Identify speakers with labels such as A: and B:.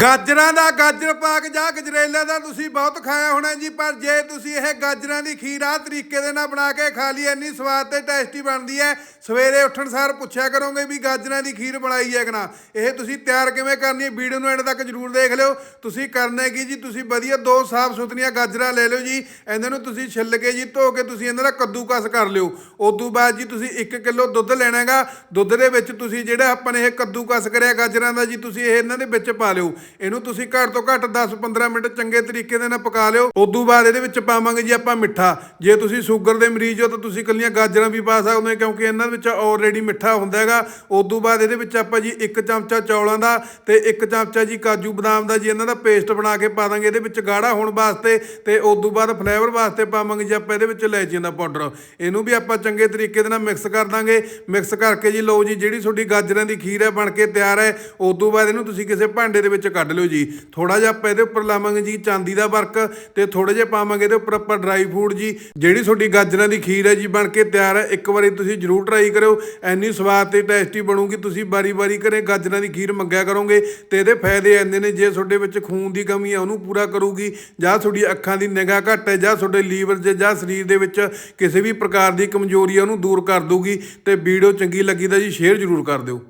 A: ਗਾਜਰਾਂ ਦਾ ਗਾਜਰ ਪਾਕ ਜਾਂ ਗਜਰੇਲਾ ਦਾ ਤੁਸੀਂ ਬਹੁਤ ਖਾਇਆ ਹੋਣਾ ਜੀ, ਪਰ ਜੇ ਤੁਸੀਂ ਇਹ ਗਾਜਰਾਂ ਦੀ ਖੀਰ ਆਹ ਤਰੀਕੇ ਦੇ ਨਾਲ ਬਣਾ ਕੇ ਖਾ ਲਈ, ਇੰਨੀ ਸਵਾਦ ਤੇ ਟੇਸਟੀ ਬਣਦੀ ਹੈ, ਸਵੇਰੇ ਉੱਠਣ ਸਾਰ ਪੁੱਛਿਆ ਕਰੋਗੇ ਵੀ ਗਾਜਰਾਂ ਦੀ ਖੀਰ ਬਣਾਈ ਹੈ ਕਿ ਨਾ? ਇਹ ਤੁਸੀਂ ਤਿਆਰ ਕਿਵੇਂ ਕਰਨੀ ਹੈ, ਵੀਡੀਓ ਨੂੰ ਐਂਡ ਤੱਕ ਜਰੂਰ ਦੇਖ ਲਿਓ। ਤੁਸੀਂ ਕਰਨਾ ਕੀ ਜੀ, ਤੁਸੀਂ ਵਧੀਆ ਦੋ ਸਾਫ਼ ਸੁਥਰੀਆਂ ਗਾਜਰਾਂ ਲੈ ਲਿਓ ਜੀ, ਇਹਨਾਂ ਨੂੰ ਤੁਸੀਂ ਛਿੱਲ ਕੇ ਜੀ, ਧੋ ਕੇ ਤੁਸੀਂ ਇਹਨਾਂ ਦਾ ਕੱਦੂਕਸ ਕਰ ਲਿਓ। ਉਸ ਤੋਂ ਬਾਅਦ ਜੀ ਤੁਸੀਂ 1 ਕਿਲੋ ਦੁੱਧ ਲੈਣਾਗਾ ਦੁੱਧ ਦੇ ਵਿੱਚ ਤੁਸੀਂ ਜਿਹੜਾ ਆਪਾਂ ਨੇ ਇਹ ਕੱਦੂਕਸ ਕਰਿਆ ਗਾਜਰਾਂ ਦਾ ਜੀ, ਤੁਸੀਂ ਇਹ ਇਹਨਾਂ ਦੇ ਵਿੱਚ ਪਾ ਲਿਓ। ਇਹਨੂੰ ਤੁਸੀਂ ਘੱਟ ਤੋਂ ਘੱਟ 10-15 ਮਿੰਟ ਚੰਗੇ ਤਰੀਕੇ ਦੇ ਨਾਲ ਪਕਾ ਲਿਓ। ਉਦੋਂ ਬਾਅਦ ਇਹਦੇ ਵਿੱਚ ਪਾਵਾਂਗੇ ਜੀ ਆਪਾਂ ਮਿੱਠਾ। ਜੇ ਤੁਸੀਂ ਸ਼ੂਗਰ ਦੇ ਮਰੀਜ਼ ਹੋ ਤਾਂ ਤੁਸੀਂ ਕੱਲੀਆਂ ਗਾਜਰਾਂ ਵੀ ਪਾ ਸਕਦੇ ਹੋ ਕਿਉਂਕਿ ਇਹਨਾਂ ਵਿੱਚ ਆਲਰੇਡੀ ਮਿੱਠਾ ਹੁੰਦਾ ਹੈਗਾ। ਉਸ ਤੋਂ ਬਾਅਦ ਇਹਦੇ ਵਿੱਚ ਆਪਾਂ ਜੀ ਇੱਕ ਚਮਚਾ ਚੌਲਾਂ ਦਾ ਤੇ ਇੱਕ ਚਮਚਾ ਜੀ ਕਾਜੂ ਬਦਾਮ ਦਾ ਜੀ ਇਹਨਾਂ ਦਾ ਪੇਸਟ ਬਣਾ ਕੇ ਪਾ ਦਾਂਗੇ। ਇਹਦੇ ਵਿੱਚ ਗਾੜਾ ਹੋਣ ਵਾਸਤੇ ਤੇ ਉਸ ਤੋਂ ਬਾਅਦ ਫਲੇਵਰ ਵਾਸਤੇ ਪਾਵਾਂਗੇ ਜੀ ਆਪਾਂ ਇਹਦੇ ਵਿੱਚ ਇਲਾਇਚੀਆਂ ਦਾ ਪਾਊਡਰ। ਇਹਨੂੰ ਵੀ ਆਪਾਂ ਚੰਗੇ ਤਰੀਕੇ ਦੇ ਨਾਲ ਮਿਕਸ ਕਰ ਦਾਂਗੇ। ਮਿਕਸ ਕਰਕੇ ਜੀ ਲਓ ਜੀ ਜਿਹੜੀ ਤੁਹਾਡੀ ਗਾਜਰਾਂ ਦੀ ਖੀਰ ਹੈ ਬਣ ਕੇ ਤਿਆਰ ਹੈ। ਉਸ ਤੋਂ ਬਾਅਦ ਇਹਨੂੰ ਤੁਸੀਂ ਕਿਸੇ ਭਾਂਡੇ ਦੇ ਵਿੱਚ ਕੱਢ ਲਿਓ ਜੀ। ਥੋੜਾ ਜਿਹਾ ਆਪਾਂ ਇਹਦੇ ਉੱਪਰ ਲਾਵਾਂਗੇ ਜੀ ਚਾਂਦੀ ਦਾ ਵਰਕ ਤੇ ਥੋੜੇ ਜਿਹਾ ਪਾਵਾਂਗੇ ਇਹਦੇ ਉੱਪਰ ਆਪਾਂ ਡਰਾਈ ਫੂਡ ਜੀ। ਜਿਹੜੀ ਤੁਹਾਡੀ ਗਾਜਰਾਂ ਦੀ ਖੀਰ ਹੈ ਜੀ, ਬਣ ਕੇ ਤਿਆਰ ਹੈ। ਇੱਕ ਵਾਰੀ ਤੁਸੀਂ ਜਰੂਰ ਟਰਾਈ ਕਰਿਓ। ਐਨੀ ਸਵਾਦ ਤੇ ਟੇਸਟੀ ਬਣੂਗੀ, ਤੁਸੀਂ ਬਾਰੀ-ਬਾਰੀ ਘਰੇ ਗਾਜਰਾਂ ਦੀ ਖੀਰ ਮੰਗਿਆ ਕਰੋਗੇ ਤੇ ਇਹਦੇ ਫਾਇਦੇ ਇੰਨੇ ਨੇ, ਜੇ ਤੁਹਾਡੇ ਵਿੱਚ ਖੂਨ ਦੀ ਕਮੀ ਹੈ, ਉਹਨੂੰ ਪੂਰਾ ਕਰੂਗੀ। ਜਾਂ ਤੁਹਾਡੀ ਅੱਖਾਂ ਦੀ ਨਿਗਾਹ ਘੱਟ ਹੈ, ਜਾਂ ਤੁਹਾਡੇ ਲੀਵਰ 'ਚ ਜਾਂ ਸਰੀਰ ਦੇ ਵਿੱਚ ਕਿਸੇ ਵੀ ਪ੍ਰਕਾਰ ਦੀ ਕਮਜ਼ੋਰੀ ਹੈ, ਉਹਨੂੰ ਦੂਰ ਕਰ ਦੂਗੀ ਤੇ ਵੀਡੀਓ ਚੰਗੀ ਲੱਗੀ ਤਾਂ ਜੀ ਸ਼ੇਅਰ ਜਰੂਰ ਕਰ ਦਿਓ।